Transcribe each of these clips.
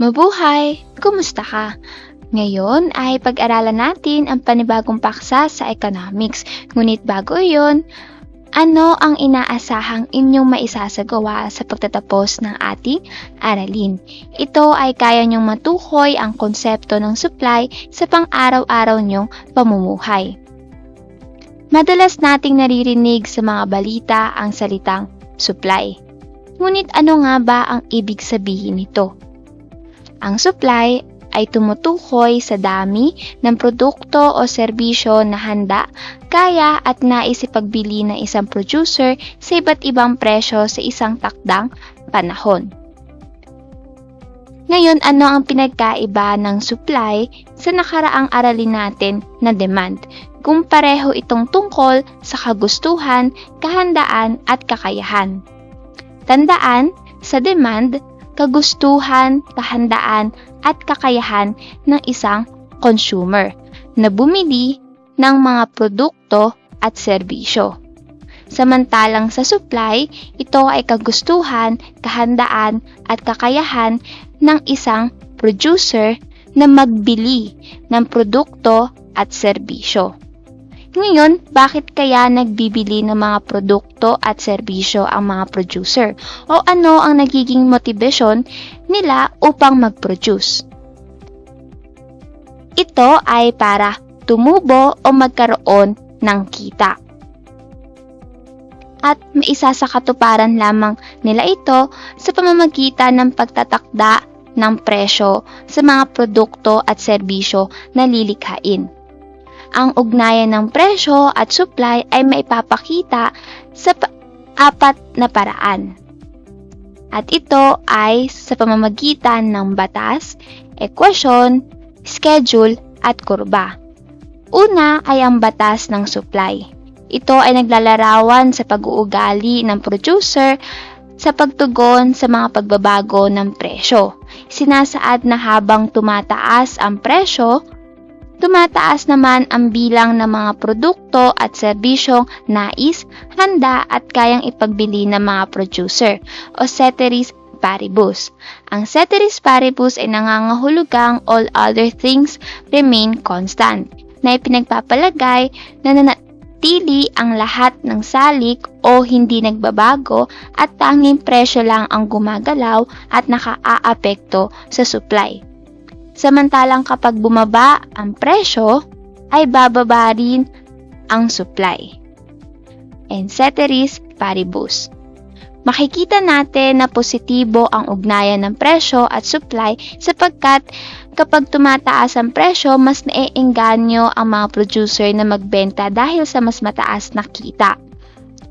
Mabuhay! Kumusta ka? Ngayon ay pag-aralan natin ang panibagong paksa sa economics. Ngunit bago iyon, ano ang inaasahang inyong maisasagawa sa pagtatapos ng ating aralin? Ito ay kaya niyong matukoy ang konsepto ng supply sa pang-araw-araw niyong pamumuhay. Madalas nating naririnig sa mga balita ang salitang supply. Ngunit ano nga ba ang ibig sabihin nito? Ang supply ay tumutukoy sa dami ng produkto o serbisyo na handa, kaya at nais ipagbili ng isang producer sa iba't ibang presyo sa isang takdang panahon. Ngayon, ano ang pinagkaiba ng supply sa nakaraang aralin natin na demand? Kung pareho itong tungkol sa kagustuhan, kahandaan at kakayahan. Tandaan, sa demand, kagustuhan, kahandaan at kakayahan ng isang consumer na bumili ng mga produkto at serbisyo. Samantalang sa supply, ito ay kagustuhan, kahandaan at kakayahan ng isang producer na magbili ng produkto at serbisyo. Ngayon, bakit kaya nagbibili ng mga produkto at serbisyo ang mga producer? O ano ang nagiging motivation nila upang mag-produce? Ito ay para tumubo o magkaroon ng kita. At maisasakatuparan lamang nila ito sa pamamagitan ng pagtatakda ng presyo sa mga produkto at serbisyo na lilikhain ang ugnayan ng presyo at supply ay maipapakita sa apat na paraan. At ito ay sa pamamagitan ng batas, ekwasyon, schedule at kurba. Una ay ang batas ng supply. Ito ay naglalarawan sa pag-uugali ng producer sa pagtugon sa mga pagbabago ng presyo. Sinasaad na habang tumataas ang presyo, tumataas naman ang bilang ng mga produkto at serbisyong nais, handa at kayang ipagbili ng mga producer o ceteris paribus. Ang ceteris paribus ay nangangahulugang all other things remain constant na ipinagpapalagay na nanatili ang lahat ng salik o hindi nagbabago at tanging presyo lang ang gumagalaw at nakaaapekto sa supply. Samantalang kapag bumaba ang presyo, ay bababa rin ang supply. And ceteris paribus. Makikita natin na positibo ang ugnayan ng presyo at supply sapagkat kapag tumataas ang presyo, mas naiengganyo ang mga producer na magbenta dahil sa mas mataas na kita.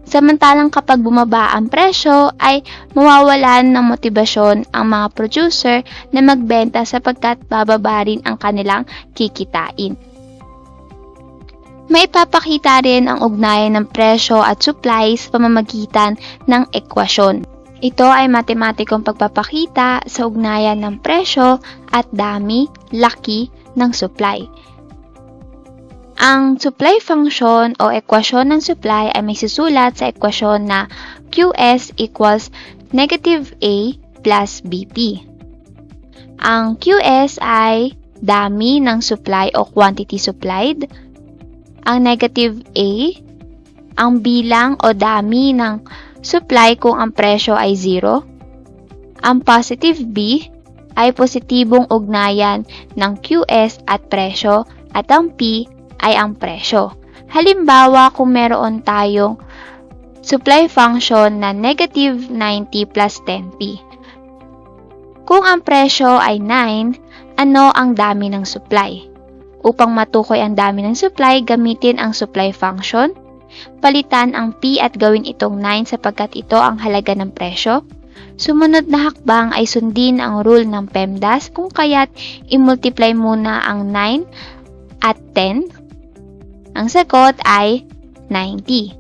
Samantalang kapag bumaba ang presyo ay mawawalan ng motibasyon ang mga producer na magbenta sapagkat bababa rin ang kanilang kikitain. May ipapakita rin ang ugnayan ng presyo at supply sa pamamagitan ng ekwasyon. Ito ay matematikong pagpapakita sa ugnayan ng presyo at dami, laki ng supply. Ang supply function o ekwasyon ng supply ay may susulat sa ekwasyon na QS equals negative A plus BP. Ang QS ay dami ng supply o quantity supplied. Ang negative A, ang bilang o dami ng supply kung ang presyo ay 0. Ang positive B ay positibong ugnayan ng QS at presyo at ang P ay ang presyo. Halimbawa, kung meron tayong supply function na negative 90 plus 10p. Kung ang presyo ay 9, ano ang dami ng supply? Upang matukoy ang dami ng supply, gamitin ang supply function. Palitan ang p at gawin itong 9 sapagkat ito ang halaga ng presyo. Sumunod na hakbang ay sundin ang rule ng PEMDAS kung kaya't i-multiply muna ang 9 at 10 ang sagot ay 90.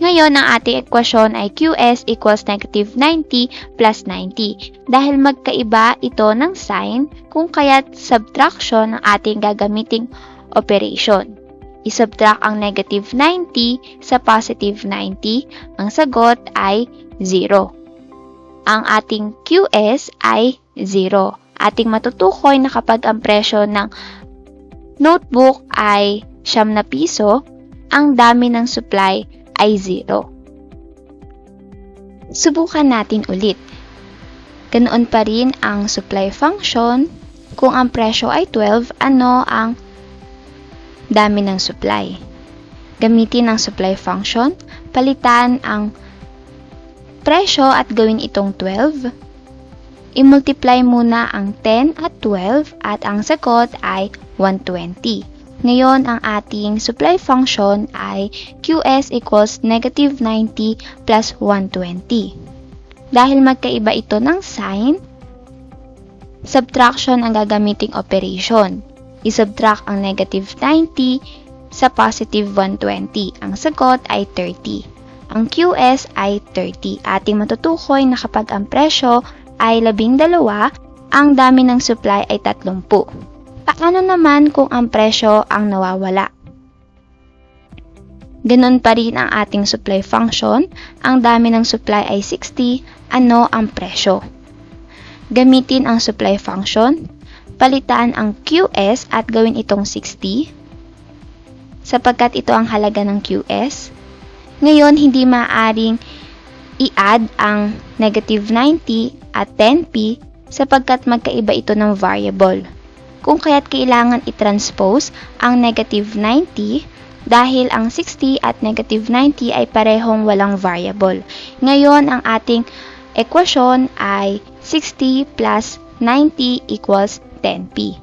Ngayon, ang ating ekwasyon ay QS equals negative 90 plus 90 dahil magkaiba ito ng sign kung kaya't subtraction ang ating gagamiting operation. I-subtract ang negative 90 sa positive 90. Ang sagot ay 0. Ang ating QS ay 0. Ating matutukoy na kapag ang presyo ng notebook ay siyam na piso, ang dami ng supply ay 0. Subukan natin ulit. Ganoon pa rin ang supply function. Kung ang presyo ay 12, ano ang dami ng supply? Gamitin ang supply function, palitan ang presyo at gawin itong 12. I-multiply muna ang 10 at 12 at ang sagot ay 120. Ngayon, ang ating supply function ay QS equals negative 90 plus 120. Dahil magkaiba ito ng sign, subtraction ang gagamiting operation. I-subtract ang negative 90 sa positive 120. Ang sagot ay 30. Ang QS ay 30. Ating matutukoy na kapag ang presyo ay 12, ang dami ng supply ay 30. Paano naman kung ang presyo ang nawawala? Ganon pa rin ang ating supply function. Ang dami ng supply ay 60. Ano ang presyo? Gamitin ang supply function. Palitan ang QS at gawin itong 60 sapagkat ito ang halaga ng QS. Ngayon, hindi maaaring i-add ang negative 90 at 10p sapagkat magkaiba ito ng variable kung kaya't kailangan i-transpose ang negative 90 dahil ang 60 at negative 90 ay parehong walang variable. Ngayon, ang ating equation ay 60 plus 90 equals 10p.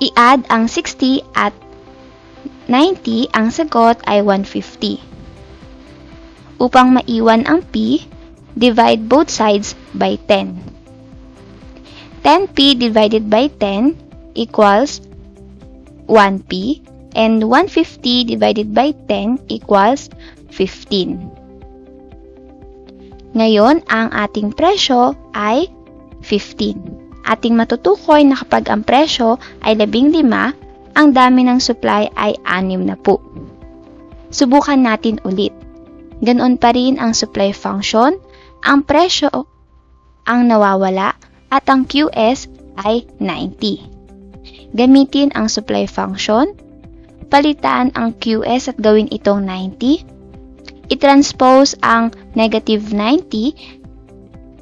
I-add ang 60 at 90, ang sagot ay 150. Upang maiwan ang p, divide both sides by 10. 10p divided by 10 equals 1p and 150 divided by 10 equals 15. Ngayon, ang ating presyo ay 15. Ating matutukoy na kapag ang presyo ay 15, ang dami ng supply ay 6 na po. Subukan natin ulit. Ganoon pa rin ang supply function, ang presyo ang nawawala at ang QS ay 90. Gamitin ang supply function, palitan ang QS at gawin itong 90, i-transpose ang negative 90,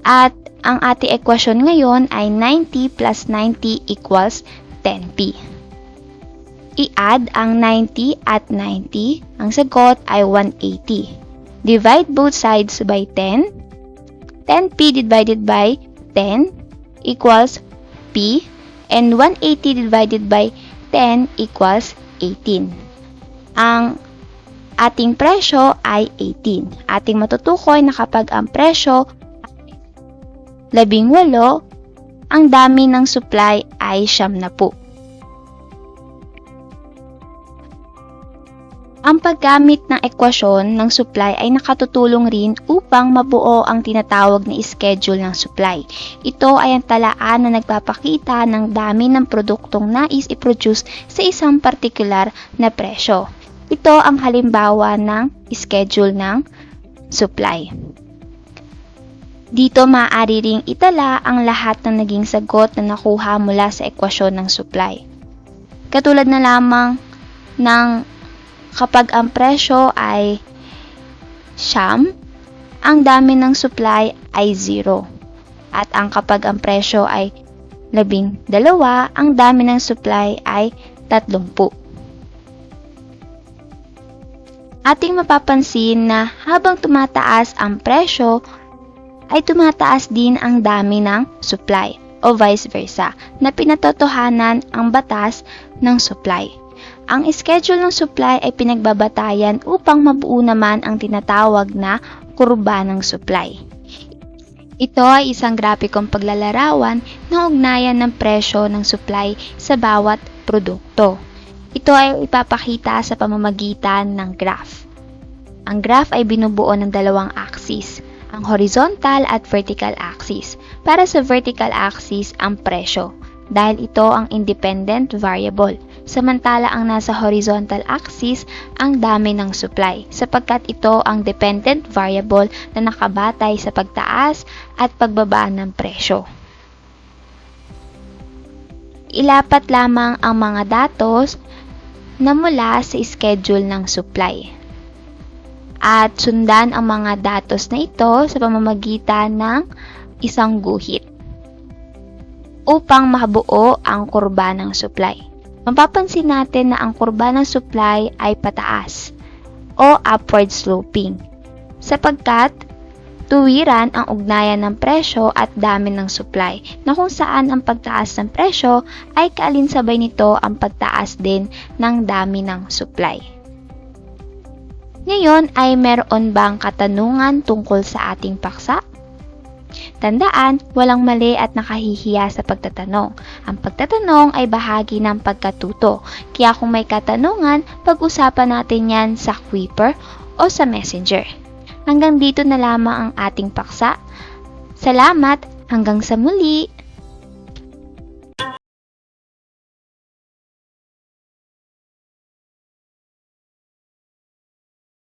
at ang ating equation ngayon ay 90 plus 90 equals 10p. I-add ang 90 at 90, ang sagot ay 180. Divide both sides by 10. 10p divided by 10 equals P and 180 divided by 10 equals 18. Ang ating presyo ay 18. Ating matutukoy na kapag ang presyo ay 18, ang dami ng supply ay 70. Ang paggamit ng ekwasyon ng supply ay nakatutulong rin upang mabuo ang tinatawag na schedule ng supply. Ito ay ang talaan na nagpapakita ng dami ng produktong nais i-produce sa isang partikular na presyo. Ito ang halimbawa ng schedule ng supply. Dito maaari ring itala ang lahat ng naging sagot na nakuha mula sa ekwasyon ng supply. Katulad na lamang ng Kapag ang presyo ay siyam, ang dami ng supply ay 0. At ang kapag ang presyo ay labing dalawa, ang dami ng supply ay 30. Ating mapapansin na habang tumataas ang presyo, ay tumataas din ang dami ng supply o vice versa na pinatotohanan ang batas ng supply. Ang schedule ng supply ay pinagbabatayan upang mabuo naman ang tinatawag na kurba ng supply. Ito ay isang grapikong paglalarawan ng ugnayan ng presyo ng supply sa bawat produkto. Ito ay ipapakita sa pamamagitan ng graph. Ang graph ay binubuo ng dalawang axis, ang horizontal at vertical axis. Para sa vertical axis ang presyo, dahil ito ang independent variable samantala ang nasa horizontal axis ang dami ng supply sapagkat ito ang dependent variable na nakabatay sa pagtaas at pagbaba ng presyo. Ilapat lamang ang mga datos na mula sa schedule ng supply. At sundan ang mga datos na ito sa pamamagitan ng isang guhit upang mabuo ang kurba ng supply. Mapapansin natin na ang kurba ng supply ay pataas o upward sloping sapagkat tuwiran ang ugnayan ng presyo at dami ng supply na kung saan ang pagtaas ng presyo ay kaalinsabay nito ang pagtaas din ng dami ng supply. Ngayon ay meron bang katanungan tungkol sa ating paksa? Tandaan, walang mali at nakahihiya sa pagtatanong. Ang pagtatanong ay bahagi ng pagkatuto. Kaya kung may katanungan, pag-usapan natin yan sa Quipper o sa Messenger. Hanggang dito na lamang ang ating paksa. Salamat, hanggang sa muli!